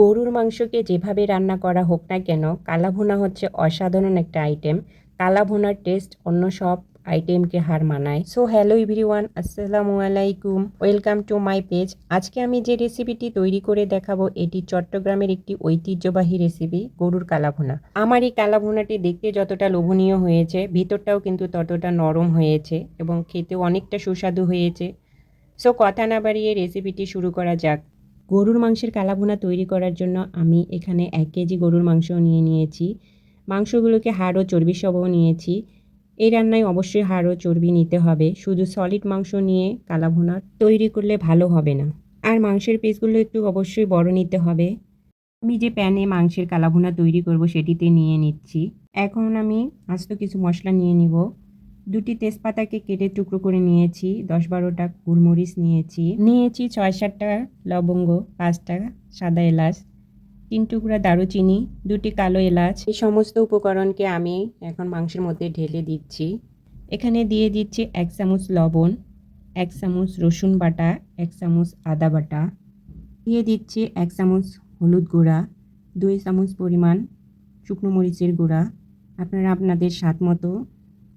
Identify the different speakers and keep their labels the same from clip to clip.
Speaker 1: গরুর মাংসকে যেভাবে রান্না করা হোক না কেন, কালাভুনা হচ্ছে অসাধারণ একটা আইটেম কালাভুনার টেস্ট অন্য সব আইটেমকে হার মানায়। সো হ্যালো এভরিওয়ান আসসালামু আলাইকুম। ওয়েলকাম টু মাই পেজ আজকে আমি যে রেসিপিটি তৈরি করে দেখাবো, এটি চট্টগ্রামের একটি ঐতিহ্যবাহী রেসিপি গরুর কালাভুনা। আমার এই কালাভুনাটি দেখতে যতটা লোভনীয় হয়েছে, ভিতরটাও কিন্তু ততটা নরম হয়েছে এবং খেতেও অনেকটা সুস্বাদু হয়েছে। সো কথা না বাড়িয়ে রেসিপিটি শুরু করা যাক। গরুর মাংসের কালাভুনা তৈরি করার জন্য আমি এখানে এক কেজি গরুর মাংস নিয়ে নিয়েছি। মাংসগুলোকে হাড় ও চর্বি সহ নিয়েছি। এই রান্নায় অবশ্যই হাড় ও চর্বি নিতে হবে। শুধু সলিড মাংস নিয়ে কালাভুনা তৈরি করলে ভালো হবে না। আর মাংসের পিসগুলো একটু অবশ্যই বড় নিতে হবে। আমি যে প্যানে মাংসের কালাভুনা তৈরি করব সেটিতে নিয়ে নিচ্ছি। এখন আমি আস্ত কিছু মশলা নিয়ে নিব। দুটি তেজপাতাকে কেটে টুকরো করে নিয়েছি, দশ বারোটা গোলমরিচ নিয়েছি। নিয়েছি ছয় সাতটা লবঙ্গ, পাঁচটা সাদা এলাচ, তিন টুকরা দারুচিনি, দুটি কালো এলাচ। এই সমস্ত উপকরণকে আমি এখন মাংসের মধ্যে ঢেলে দিচ্ছি। এখানে দিয়ে দিচ্ছি এক চামচ লবণ, এক চামচ রসুন বাটা, এক চামচ আদা বাটা। দিয়ে দিচ্ছি এক চামচ হলুদ গুঁড়া, দুই চামচ পরিমাণ শুকনো মরিচের গুঁড়া। আপনারা আপনাদের স্বাদ মতো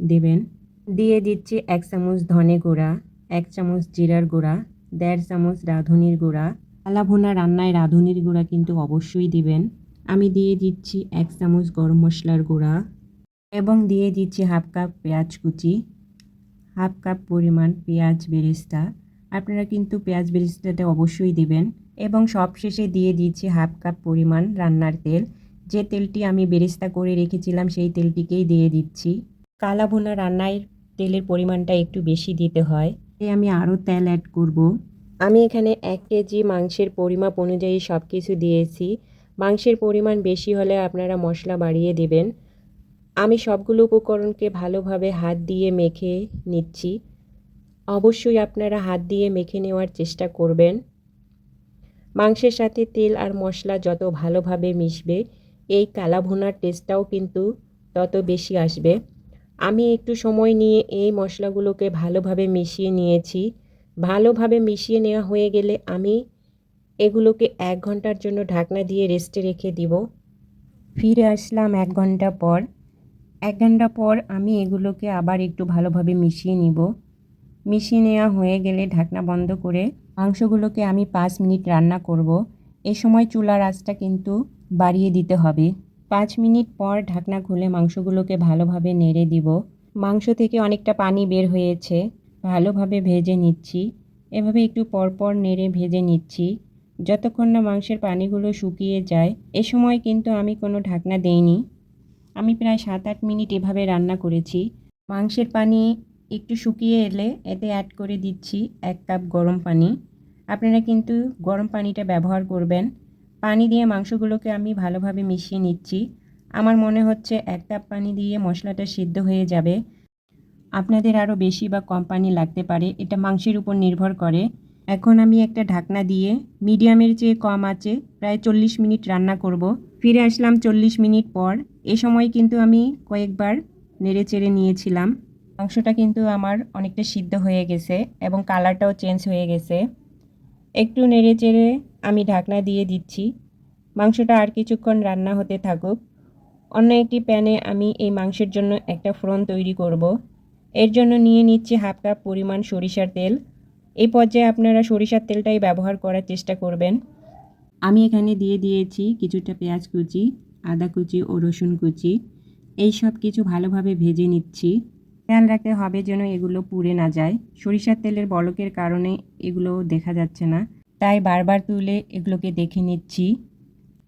Speaker 1: দেবেন। দিয়ে দিচ্ছি এক চামচ ধনে গুঁড়া, এক চামচ জিরার গুঁড়া, দেড় চামচ রাঁধুনির গুঁড়া। আলা ভুনা রান্নায় রাঁধুনির গুঁড়া কিন্তু অবশ্যই দিবেন। আমি দিয়ে দিচ্ছি এক চামচ গরম মশলার গুঁড়া এবং দিয়ে দিচ্ছি হাফ কাপ পেঁয়াজ কুচি, হাফ কাপ পরিমাণ পেঁয়াজ বেরেস্তা। আপনারা কিন্তু পেঁয়াজ বেরেস্তাটা অবশ্যই দিবেন এবং সবশেষে দিয়ে দিচ্ছি হাফ কাপ পরিমাণ রান্নার তেল। যে তেলটি আমি বেরেস্তা করে রেখেছিলাম, সেই তেলটিকেই দিয়ে দিচ্ছি। কালা ভুনা রান্নায় তেলের পরিমাণটা একটু বেশি দিতে হয়। তাই আমি আরও তেল অ্যাড করব। আমি এখানে এক কেজি মাংসের পরিমাপ অনুযায়ী সব কিছু দিয়েছি। মাংসের পরিমাণ বেশি হলে আপনারা মশলা বাড়িয়ে দেবেন। আমি সবগুলো উপকরণকে ভালোভাবে হাত দিয়ে মেখে নিচ্ছি। অবশ্যই আপনারা হাত দিয়ে মেখে নেওয়ার চেষ্টা করবেন। মাংসের সাথে তেল আর মশলা যত ভালোভাবে মিশবে এই কালা ভুনার টেস্টটাও কিন্তু তত বেশি আসবে। আমি একটু সময় নিয়ে এই মশলাগুলোকে ভালোভাবে মিশিয়ে নিয়েছি। ভালোভাবে মিশিয়ে নেওয়া হয়ে গেলে আমি এগুলোকে এক ঘণ্টার জন্য ঢাকনা দিয়ে রেস্টে রেখে দিব। ফিরে আসলাম এক ঘণ্টা পর। এক ঘণ্টা পর আমি এগুলোকে আবার একটু ভালোভাবে মিশিয়ে নিব। মিশিয়ে নেওয়া হয়ে গেলে ঢাকনা বন্ধ করে মাংসগুলোকে আমি পাঁচ মিনিট রান্না করব। এ সময় চুলার আঁচটা কিন্তু বাড়িয়ে দিতে হবে। পাঁচ মিনিট পর ঢাকনা খুলে মাংসগুলোকে ভালোভাবে নেড়ে দিব। মাংস থেকে অনেকটা পানি বের হয়েছে। ভালোভাবে ভেজে নিচ্ছি। এভাবে একটু পরপর নেড়ে ভেজে নিচ্ছি। যতক্ষণ না মাংসের পানিগুলো শুকিয়ে যায়, এ সময় কিন্তু আমি কোনো ঢাকনা দেইনি। আমি প্রায় সাত আট মিনিট এভাবে রান্না করেছি। মাংসের পানি একটু শুকিয়ে এলে এতে অ্যাড করে দিচ্ছি এক কাপ গরম পানি। আপনারা কিন্তু গরম পানিটা ব্যবহার করবেন। পানি দিয়ে মাংসগুলোকে আমি ভালোভাবে মিশিয়ে নিচ্ছি। আমার মনে হচ্ছে এক কাপ পানি দিয়ে মশলাটা সিদ্ধ হয়ে যাবে। আপনাদের আরও বেশি বা কম পানি লাগতে পারে, এটা মাংসের উপর নির্ভর করে। এখন আমি একটা ঢাকনা দিয়ে মিডিয়ামের চেয়ে কম আছে, প্রায় চল্লিশ মিনিট রান্না করব। ফিরে আসলাম চল্লিশ মিনিট পর। এ সময় কিন্তু আমি কয়েকবার নেড়ে চেড়ে নিয়েছিলাম। মাংসটা কিন্তু আমার অনেকটা সিদ্ধ হয়ে গেছে এবং কালারটাও চেঞ্জ হয়ে গেছে। একটু নেড়ে চেড়ে আমি ঢাকনা দিয়ে দিচ্ছি। মাংসটা আর কিছুক্ষণ রান্না হতে থাকুক। অন্য একটি প্যানে আমি এই মাংসের জন্য একটা ফোড়ন তৈরি করব। এর জন্য নিয়ে নিচ্ছি হাফ কাপ পরিমাণ সরিষার তেল। এই পর্যায়ে আপনারা সরিষার তেলটাই ব্যবহার করার চেষ্টা করবেন। আমি এখানে দিয়ে দিয়েছি কিছুটা পেঁয়াজ কুচি, আদা কুচি ও রসুন কুচি। এই সব কিছু ভালোভাবে ভেজে নিচ্ছি। খেয়াল রাখতে হবে যেন এগুলো পুড়ে না যায়। সরিষার তেলের বলকের কারণে এগুলো দেখা যাচ্ছে না। তাই বারবার তুলে এগুলোকে দেখে নিচ্ছি।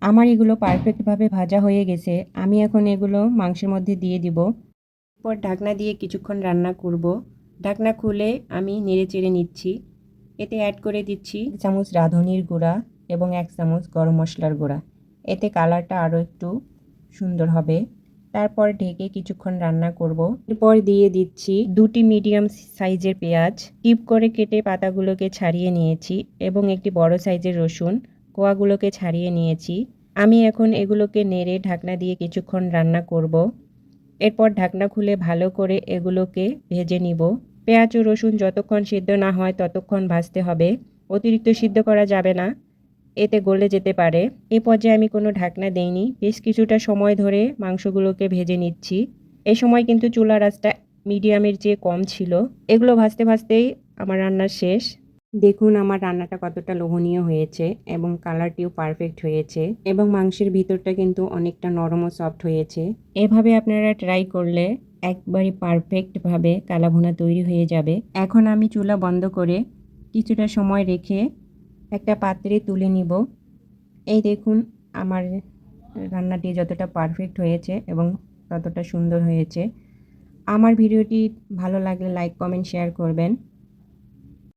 Speaker 1: আমার এগুলো পারফেক্টভাবে ভাজা হয়ে গেছে। আমি এখন এগুলো মাংসের মধ্যে দিয়ে দিব। পর ঢাকনা দিয়ে কিছুক্ষণ রান্না করব। ঢাকনা খুলে আমি নেড়ে চেড়ে নিচ্ছি। এতে অ্যাড করে দিচ্ছি এক চামচ রাঁধুনির গুঁড়া এবং এক চামচ গরম মশলার গুঁড়া। এতে কালারটা আরও একটু সুন্দর হবে। তারপর ঢেকে কিছুক্ষণ রান্না করব। এরপর দিয়ে দিচ্ছি দুটি মিডিয়াম সাইজের পেঁয়াজ। টিপ করে কেটে পাতাগুলোকে ছাড়িয়ে নিয়েছি এবং একটি বড় সাইজের রসুন কোয়াগুলোকে ছাড়িয়ে নিয়েছি। আমি এখন এগুলোকে নেড়ে ঢাকনা দিয়ে কিছুক্ষণ রান্না করব। এরপর ঢাকনা খুলে ভালো করে এগুলোকে ভেজে নিব। পেঁয়াজ ও রসুন যতক্ষণ সিদ্ধ না হয় ততক্ষণ ভাজতে হবে। অতিরিক্ত সিদ্ধ করা যাবে না। এতে গলে যেতে পারে। এ পর্যায়ে আমি কোনো ঢাকনা দেইনি। বেশ কিছুটা সময় ধরে মাংসগুলোকে ভেজে নিচ্ছি। এ সময় কিন্তু চুলার আঁচটা মিডিয়ামের চেয়ে কম ছিল। এগুলো ভাজতে ভাজতেই আমার রান্না শেষ। দেখুন আমার রান্নাটা কতটা লোভনীয় হয়েছে এবং কালারটিও পারফেক্ট হয়েছে এবং মাংসের ভিতরটা কিন্তু অনেকটা নরম ও সফট হয়েছে। এভাবে আপনারা ট্রাই করলে একবারই পারফেক্টভাবে কালাভুনা তৈরি হয়ে যাবে। এখন আমি চুলা বন্ধ করে কিছুটা সময় রেখে একটা পাত্রে তুলে নিব। এই দেখুন, আমার রান্নাটি যতটা পারফেক্ট হয়েছে এবং ততটা সুন্দর হয়েছে। আমার ভিডিওটি ভালো লাগলে লাইক কমেন্ট শেয়ার করবেন।